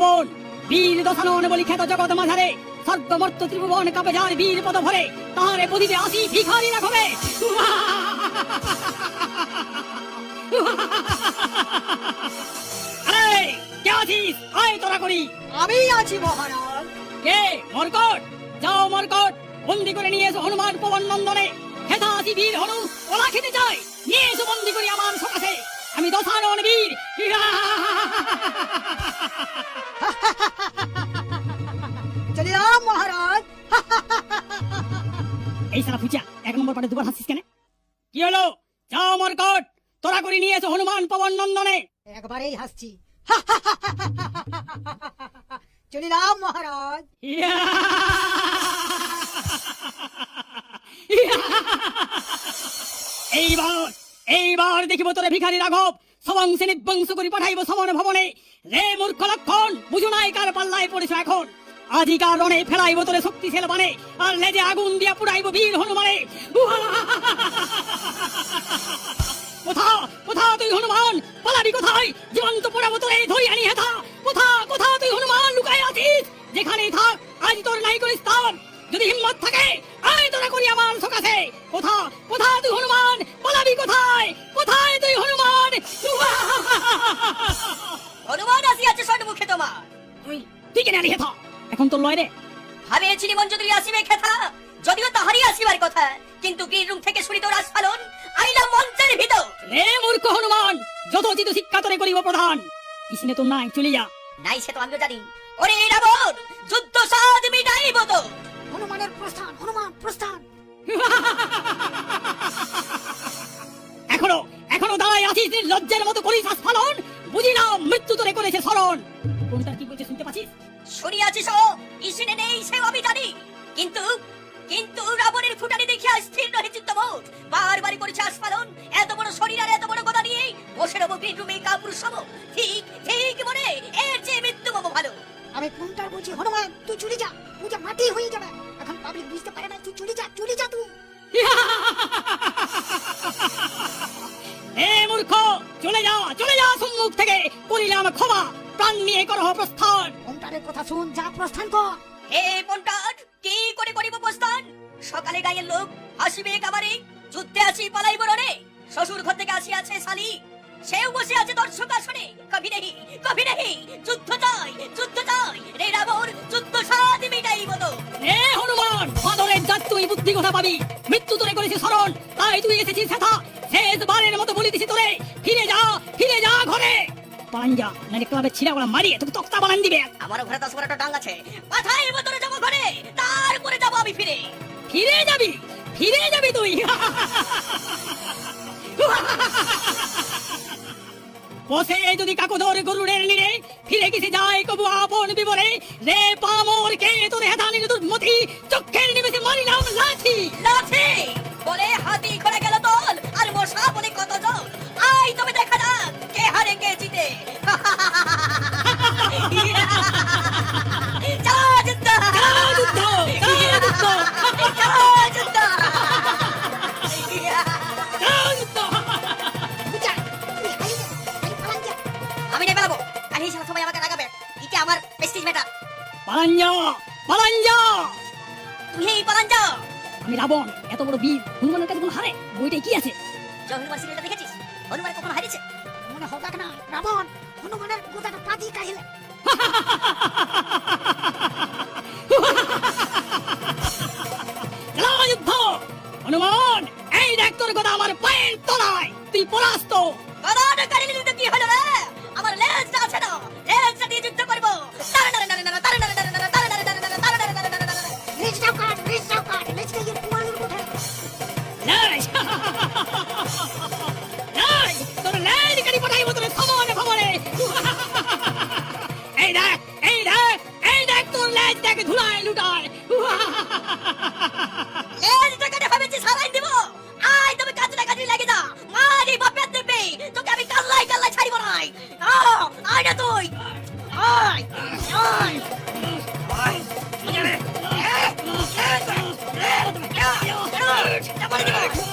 রাবণ বীর দশানন বলি খ্যাত জগৎ মাঝারে। সর্বমর্ত ত্রিভুবন কাপে যার বীর পদ ভরে তাহারে আসি ভিখারি রাখবে কে আছিস? আয় তোরা করি। আমি আছি মহারাজ। কে? মরকট? যাও মরকট বন্দি করে নিয়ে এসো হনুমান পবন নন্দনে। খেতা আসি বীর হনু ওলা খেতে চাই। নিয়ে এসো বন্দি করি আমার সকাশে। এই সারা ফুচা এক নম্বর পাটে দুবার হাসিস কেন কি হলো যাও মরকট তোরা করে নিয়ে এসো হনুমান পবন নন্দনে একবারেই হাসছি চলিলাম মহারাজ ইয়া! এইবার এইবার দেখিব তোরে ভিখারি রাঘব সবংশে নিবংশ করি পাঠাইব সমন ভবনে রে মূর্খ লক্ষণ বুঝো নাই কার পাল্লায় পড়েছ এখন আজিকার রণে ফেলাইব তোরে শক্তিশাল বানে আর লেজে আগুন দিয়া পুড়াইব বীর হনুমানে। কোথা কোথা তুই হনুমান? পালাবি কোথায়? জীবন্ত পোড়াবো তোরে ধরি আনি হেথা। কোথা কোথা তুই হনুমান? লুকাই আছিস? যেখানেই থাক, আজ তোর নাই করিস যদি হিম্মত থাকে, আয় তোরা করি আমার সকাশে কোথা লয় রে। ভাবিয়েছিলি মঞ্জুরি আসিবে খেথা? যদিও তাহারই আসিবার কথা কিন্তু গ্রিন রুম থেকে শুনিত রাজফালন আইলা মঞ্চের ভিতর। রে মূর্খ হনুমান যথোচিত শিক্ষা তোরে করিব প্রধান। ইসনে তোর নাই চলে যা। নাই সে তো আমিও জানি। ওরে রাবণ যুদ্ধ সাদ মিটাইব তো। হনুমানের প্রস্থান হনুমান প্রস্থান। এখনও এখনও দাঁড়ায় আছিস লজ্জের মতো করিস আস্ফালন বুঝি না মৃত্যু তোরে করেছে স্মরণ কোনটা কি বলছে শুনতে পাচ্ছিস? শুনিয়াছিস ও ইসিনে নেই সেও আমি জানি। কিন্তু কিন্তু রাবণের ফুটানি দেখিয়া স্থির রহে চিত্তবোধ। বারবারই করেছে আস্ফালন এত বড় শরীর আর এত বড় কথা নিয়ে বসে রবো গ্রিন রুমে কাপুরুষ সম। ঠিক ঠিক মনে এর চেয়ে মৃত্যু পাবো ভালো। আমি কোনটার বলছি হনুমান তুই চলে যা পূজা মাটি হয়ে যাবে। এখন পাবলিক বুঝতে পারে না তুই চলে যা চলে যা তুই। এ মূর্খ চলে যা চলে যা সম্মুখ থেকে। করিলাম ক্ষমা প্রাণ নিয়ে করহ প্রস্থান। কোনটারের কথা শুন যা প্রস্থান কর। হে পন্টার কি করে করিব প্রস্থান? সকালে গায়ের লোক হাসিবে কাবারে যুদ্ধে আছি পালাইব রণে শ্বশুর ঘর থেকে আসি আছে শালি সেও বসে আছে দর্শক আসনে। কবি নেহি কবি নেহি যুদ্ধ চাই যুদ্ধ চাই। রে রাবণ যুদ্ধ সাথে মিটাইব তো। এ হনুমান বাদরের জাত তুই বুদ্ধি কথা পাবি। মৃত্যু তোরে করেছে স্মরণ তাই তুই এসেছিস সেথা। শেষ বারের মতো বলি দিছি তোরে ফিরে যা ফিরে যা ঘরে। যা নাকি ক্লাবে ছিঁড়া গোলা মারিয়ে তোকে তক্তা বানান দিবে? আমারও ঘরে দশ বারোটা ডাং আছে। মাথায় ভেতরে যাব ঘরে তারপরে যাব আমি ফিরে। ফিরে যাবি? ফিরে যাবি তুই? বসে যদি কাকুদর গরুড়ের নিরে ফিরে গেছে যায় কবু আপন বিবরে। রে পামর কে তোর হেদানির দুর্মতি চোখের নিমেষে মারিলাম লাঠি লাঠি। যা তুই এই আমি রাবণ এত বড় বীর হনুমানের কাছে কোনো হারে? বইটাই কি আছে? হনুমান সিরিয়ালটা দেখেছিস? হনুমান কখনো হারিয়েছে? মনে না রাবণ হনুমানের গোদাটা পাতি কাহিলে। যুদ্ধ হনুমান এই দেখ তোর কথা আমার পায়ের তলায়। তুই পরাস্ত। লুটায় এই টাকাটা ভাবেছি সারাই দিব আয় তুমি কাজটা কাজে লাগে যা মারি বাপের দেবে তোকে আমি কাল্লাই কাল্লাই ছাড়িব নাই আয় না তুই আয় আয় আয়